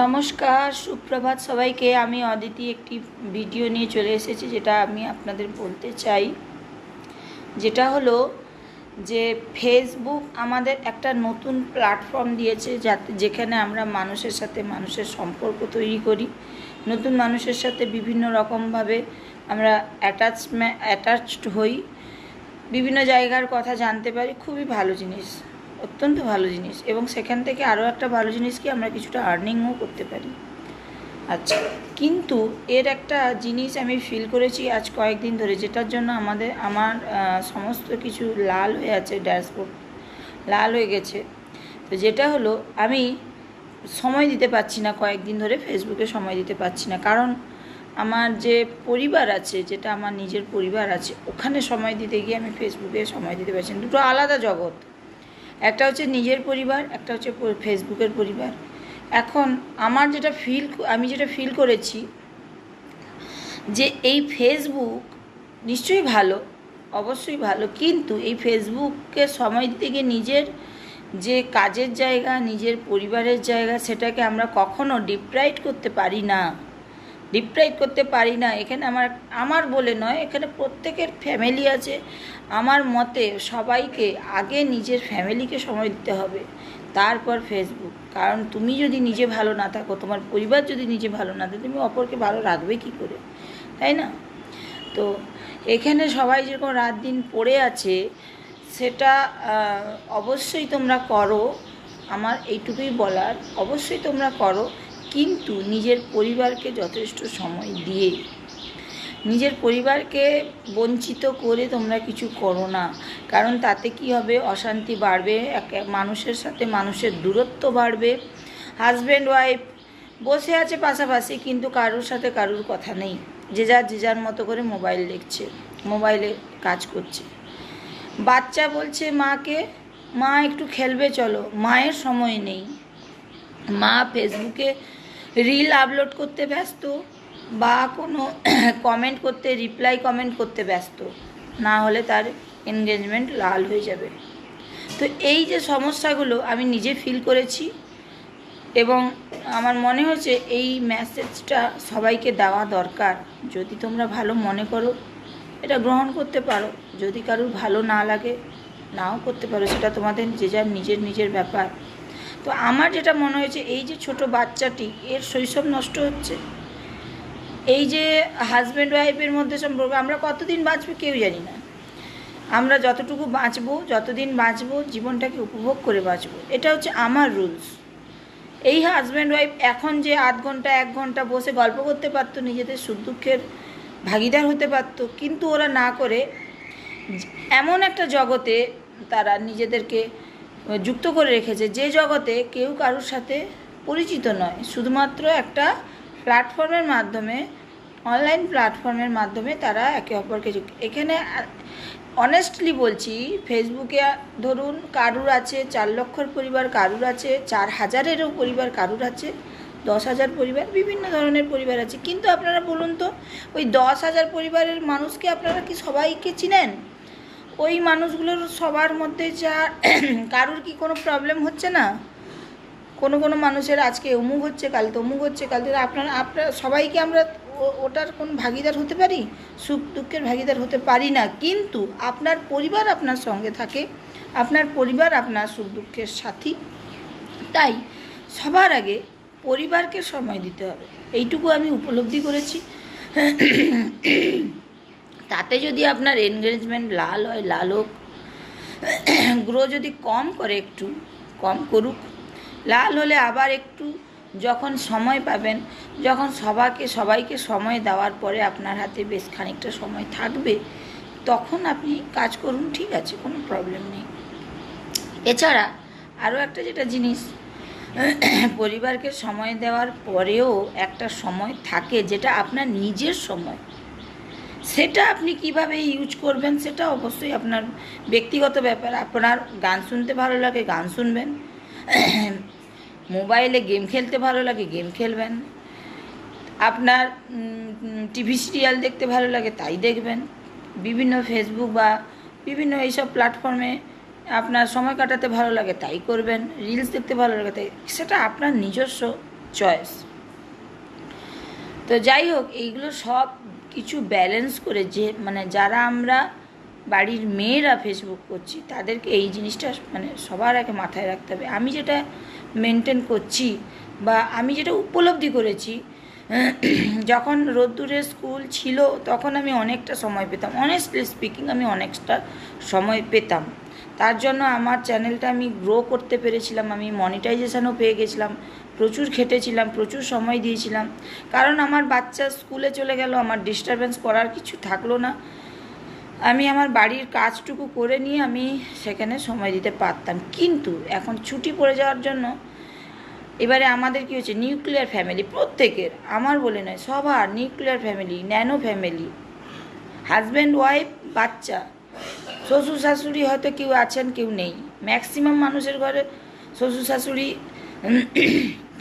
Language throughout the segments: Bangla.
নমস্কার, সুপ্রভাত সবাইকে। আমি অদিতি, একটি ভিডিও নিয়ে চলে এসেছি যেটা আমি আপনাদের বলতে চাই। যেটা হলো যে ফেসবুক আমাদের একটা নতুন প্ল্যাটফর্ম দিয়েছে যাতে যেখানে আমরা মানুষের সাথে মানুষের সম্পর্ক তৈরি করি। নতুন মানুষের সাথে বিভিন্ন রকমভাবে আমরা অ্যাটাচমে অ্যাটাচড হই। বিভিন্ন জায়গার কথা জানতে পারি। খুবই ভালো জিনিস। অত্যন্ত ভালো জিনিস এবং সেখান থেকে আরও একটা ভালো জিনিস কি আমরা কিছুটা আর্নিংও করতে পারি। আচ্ছা কিন্তু এর একটা জিনিস আমি ফিল করেছি আজ কয়েকদিন ধরে, যেটার জন্য আমাদের, আমার সমস্ত কিছু লাল হয়ে আছে ড্যাশবোর্ড লাল হয়ে গেছে। তো যেটা হলো, আমি সময় দিতে পারছি না কয়েকদিন ধরে ফেসবুকে সময় দিতে পারছি না। কারণ আমার যে পরিবার আছে, যেটা আমার নিজের পরিবার আছে, ওখানে সময় দিতে গিয়ে আমি ফেসবুকে সময় দিতে পারছি না। দুটো আলাদা জগৎ। একটা হচ্ছে নিজের পরিবার, একটা হচ্ছে ফেসবুকের পরিবার। এখন আমার যেটা ফিল আমি যেটা ফিল করেছি যে এই ফেসবুক নিশ্চয়ই ভালো, অবশ্যই ভালো, কিন্তু এই ফেসবুককে সময় দিতে গিয়ে নিজের যে কাজের জায়গা, নিজের পরিবারের জায়গা, সেটাকে আমরা কখনো ডিপ্রাইড করতে পারি না। ডিপ্রাইভ করতে পারি না। এখানে আমার আমার বলে নয়, এখানে প্রত্যেকের ফ্যামিলি আছে। আমার মতে সবাইকে আগে নিজের ফ্যামিলিকে সময় দিতে হবে। তারপর ফেসবুক কারণ তুমি যদি নিজে ভালো না থাকো, তোমার পরিবার যদি নিজে ভালো না থাকে, তুমি অপরকে ভালো রাখবে কি করে? তাই না? তো এখানে সবাই যেরকম রাত দিন পড়ে আছে, সেটা অবশ্যই তোমরা করো। আমার এইটুকুই বলার। অবশ্যই তোমরা করো। কিন্তু নিজের পরিবারকে যথেষ্ট সময় দিয়ে। নিজের পরিবারকে বঞ্চিত করে তোমরা কিছু করো না। কারণ তাতে কি হবে? অশান্তি বাড়বে, এক- মানুষের সাথে মানুষের দূরত্ব বাড়বে। হাজব্যান্ড ওয়াইফ বসে আছে পাশাপাশি, কিন্তু কারোর সাথে কারোর কথা নেই। যে যার যে যার মতো করে মোবাইল দেখছে মোবাইলে কাজ করছে। বাচ্চা বলছে, মাকে, মা একটু খেলবে, চলো। মায়ের সময় নেই। মা ফেসবুকে রিল আপলোড করতে ব্যস্ত বা কোনো কমেন্ট করতে রিপ্লাই কমেন্ট করতে ব্যস্ত, না হলে তার এনগেজমেন্ট লাল হয়ে যাবে। তো এই যে সমস্যাগুলো আমি নিজে ফিল করেছি এবং আমার মনে হচ্ছে এই মেসেজটা সবাইকে দেওয়া দরকার। যদি তোমরা ভালো মনে করো, এটা গ্রহণ করতে পারো। যদি কারোর ভালো না লাগে, নাও করতে পারো। সেটা তোমাদের যে যার নিজের নিজের ব্যাপার। তো আমার যেটা মনে হয়েছে, এই যে ছোট বাচ্চাটি, এর শৈশব নষ্ট হচ্ছে। এই যে হাজব্যান্ড ওয়াইফের মধ্যে সম্পর্ক, আমরা কতদিন বাঁচবো কেউ জানি না। আমরা যতটুকু বাঁচবো, যতদিন বাঁচবো, জীবনটাকে উপভোগ করে বাঁচবো। এটা হচ্ছে আমার রুলস এই হাজব্যান্ড ওয়াইফ এখন যে আধ ঘণ্টা, এক ঘণ্টা বসে গল্প করতে পারতো, নিজেদের সুখ দুঃখের ভাগিদার হতে পারতো, কিন্তু ওরা না করে, এমন একটা জগতে তারা নিজেদেরকে যুক্ত করে রেখেছে যে জগতে কেউ কারোর সাথে পরিচিত নয়। শুধুমাত্র একটা প্ল্যাটফর্মের মাধ্যমে, অনলাইন প্ল্যাটফর্মের মাধ্যমে তারা একে অপরকে এখানে অনেস্টলি বলছি ফেসবুকে ধরুন কারুর আছে, চার লক্ষর পরিবার কারুর আছে, চার হাজারেরও পরিবার কারুর আছে, দশ হাজার পরিবার, বিভিন্ন ধরনের পরিবার আছে। কিন্তু আপনারা বলুন তো, ওই দশ হাজার পরিবারের মানুষকে আপনারা কি সবাইকে চিনেন? ওই মানুষগুলোর সবার মধ্যে যা কারুর কি কোনো প্রবলেম হচ্ছে না? কোনো কোনো মানুষের আজকে অমুক হচ্ছে, কাল তমুক হচ্ছে, কাল তো আপনারা আপনারা সবাইকে আমরা ওটার কোন ভাগিদার হতে পারি? সুখ দুঃখের ভাগিদার হতে পারি না। কিন্তু আপনার পরিবার আপনার সঙ্গে থাকে, আপনার পরিবার আপনার সুখ দুঃখের সাথী। তাই সবার আগে পরিবারকে সময় দিতে হবে। এইটুকু আমি উপলব্ধি করেছি। তাতে যদি আপনার এনগেজমেন্ট লাল হয়, লাল হোক গ্রো যদি কম করে একটু, কম করুক, লাল হলে আবার একটু যখন সময় পাবেন, যখন সবাইকে সবাইকে সময় দেওয়ার পরে আপনার হাতে বেশ খানিকটা সময় থাকবে, তখন আপনি কাজ করুন, ঠিক আছে, কোনো প্রবলেম নেই। এছাড়া আরও একটা যেটা জিনিস, পরিবারকে সময় দেওয়ার পরেও একটা সময় থাকে, যেটা আপনার নিজের সময়। সেটা আপনি কীভাবে ইউজ করবেন সেটা অবশ্যই আপনার ব্যক্তিগত ব্যাপার। আপনার গান শুনতে ভালো লাগে, গান শুনবেন। মোবাইলে গেম খেলতে ভালো লাগে, গেম খেলবেন। আপনার টিভি সিরিয়াল দেখতে ভালো লাগে, তাই দেখবেন। বিভিন্ন ফেসবুক বা বিভিন্ন এইসব প্ল্যাটফর্মে আপনার সময় কাটাতে ভালো লাগে, তাই করবেন। রিলস দেখতে ভালো লাগে, তাই, সেটা আপনার নিজস্ব চয়েস তো যাই হোক, এইগুলো সব কিছু ব্যালেন্স করে যে মানে যারা আমরা বাড়ির মেয়েরা ফেসবুক করছি, তাদেরকে এই জিনিসটা মানে সবার আগে মাথায় রাখতে হবে। আমি যেটা মেনটেন করছি বা আমি যেটা উপলব্ধি করেছি, যখন রোদ্দুরে স্কুল ছিল, তখন আমি অনেকটা সময় পেতাম। অনেস্টলি স্পিকিং আমি অনেকটা সময় পেতাম। তার জন্য আমার চ্যানেলটা আমি গ্রো করতে পেরেছিলাম, আমি মনিটাইজেশনও পেয়ে গেছিলাম, প্রচুর খেটেছিলাম, প্রচুর সময় দিয়েছিলাম। কারণ আমার বাচ্চা স্কুলে চলে গেল, আমার ডিস্টারবেন্স করার কিছু থাকল না। আমি আমার বাড়ির কাজটুকু করে নিয়ে আমি সেখানে সময় দিতে পারতাম। কিন্তু এখন ছুটি পড়ে যাওয়ার জন্য এবারে আমাদের কি হচ্ছে নিউক্লিয়ার ফ্যামিলি প্রত্যেকের, আমার বলে নয়, সবার nuclear family nano family husband wife বাচ্চা। শ্বশুর শাশুড়ি হয়তো কেউ আছেন, কেউ নেই। ম্যাক্সিমাম মানুষের ঘরে শ্বশুর শাশুড়ি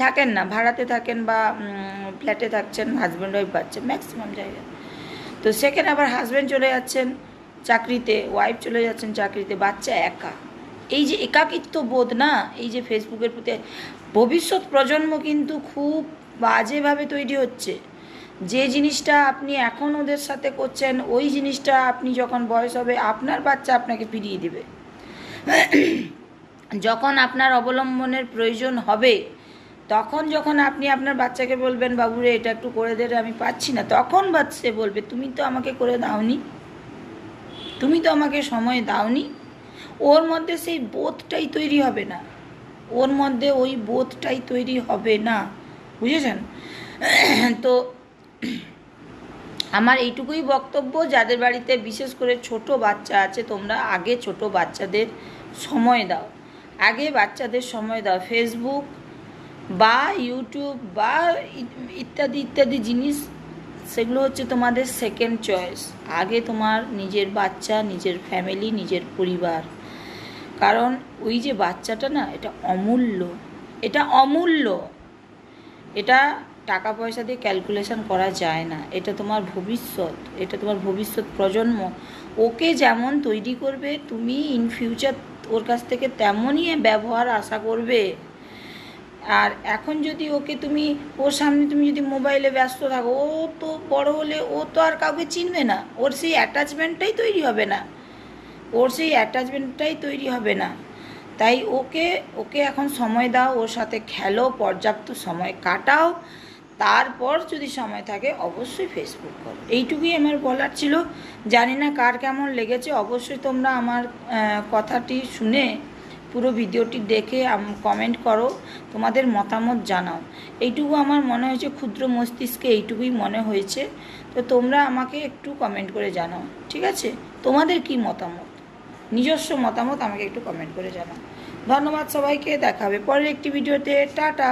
থাকেন না, ভাড়াতে থাকেন বা ফ্ল্যাটে থাকছেন হাজব্যান্ড ওয়াইফ বাচ্চা ম্যাক্সিমাম জায়গায়। তো সেখানে আবার হাজব্যান্ড চলে যাচ্ছেন চাকরিতে ওয়াইফ চলে যাচ্ছেন চাকরিতে, বাচ্চা একা। এই যে একাকিত্ব বোধ না, এই যে ফেসবুকের প্রতি, ভবিষ্যৎ প্রজন্ম কিন্তু খুব বাজেভাবে তৈরি হচ্ছে। যে জিনিসটা আপনি এখন ওদের সাথে করছেন ওই জিনিসটা আপনি যখন বয়স হবে আপনার বাচ্চা আপনাকে ফিরিয়ে দিবে। যখন আপনার অবলম্বনের প্রয়োজন হবে তখন যখন আপনি আপনার বাচ্চাকে বলবেন বাবুরে এটা একটু করে দে রে, আমি পাচ্ছি না। তখন বাচ্চা বলবে তুমি তো আমাকে করে দাওনি। তুমি তো আমাকে সময় দাওনি। ওর মধ্যে সেই বোধটাই তৈরি হবে না। ওর মধ্যে ওই বোধটাই তৈরি হবে না। বুঝেছেন? তো আমার এইটুকুই বক্তব্য। যাদের বাড়িতে বিশেষ করে ছোট বাচ্চা আছে, তোমরা আগে ছোট বাচ্চাদের সময় দাও। আগে বাচ্চাদের সময় দাও। ফেসবুক বা ইউটিউব বা ইত্যাদি ইত্যাদি জিনিস, সেগুলো হচ্ছে তোমাদের সেকেন্ড চয়েস আগে তোমার নিজের বাচ্চা, নিজের ফ্যামিলি নিজের পরিবার। কারণ ওই যে বাচ্চাটা না, এটা অমূল্য। এটা অমূল্য। এটা টাকা পয়সা দিয়ে ক্যালকুলেশন করা যায় না। এটা তোমার ভবিষ্যৎ, এটা তোমার ভবিষ্যৎ প্রজন্ম। ওকে যেমন তৈরি করবে, তুমি ইন ফিউচার ওর কাছ থেকে তেমনই ব্যবহার আশা করবে। আর এখন যদি ওকে তুমি, ওর সামনে তুমি যদি মোবাইলে ব্যস্ত থাকো, ও তো বড় হলে ও তো আর কাউকে চিনবে না। ওর সেই অ্যাটাচমেন্টটাই তৈরি হবে না। ওর সেই অ্যাটাচমেন্টটাই তৈরি হবে না। তাই ওকে ওকে এখন সময় দাও, ওর সাথে খেলো, পর্যাপ্ত সময় কাটাও। তারপর যদি সময় থাকে অবশ্যই ফেসবুক করো। এইটুকুই আমার বলার ছিল। জানি না কার কেমন লেগেছে। অবশ্যই তোমরা আমার কথাটি শুনে পুরো ভিডিওটি দেখে কমেন্ট করো। তোমাদের মতামত জানাও। এইটুকু আমার মনে হয়েছে, ক্ষুদ্র মস্তিষ্কে এইটুকুই মনে হয়েছে। তো তোমরা আমাকে একটু কমেন্ট করে জানাও, ঠিক আছে? তোমাদের কি মতামত? নিজস্ব মতামত আমাকে একটু কমেন্ট করে জানাও। ধন্যবাদ সবাইকে। দেখাবে পরের একটি ভিডিওতে। টাটা!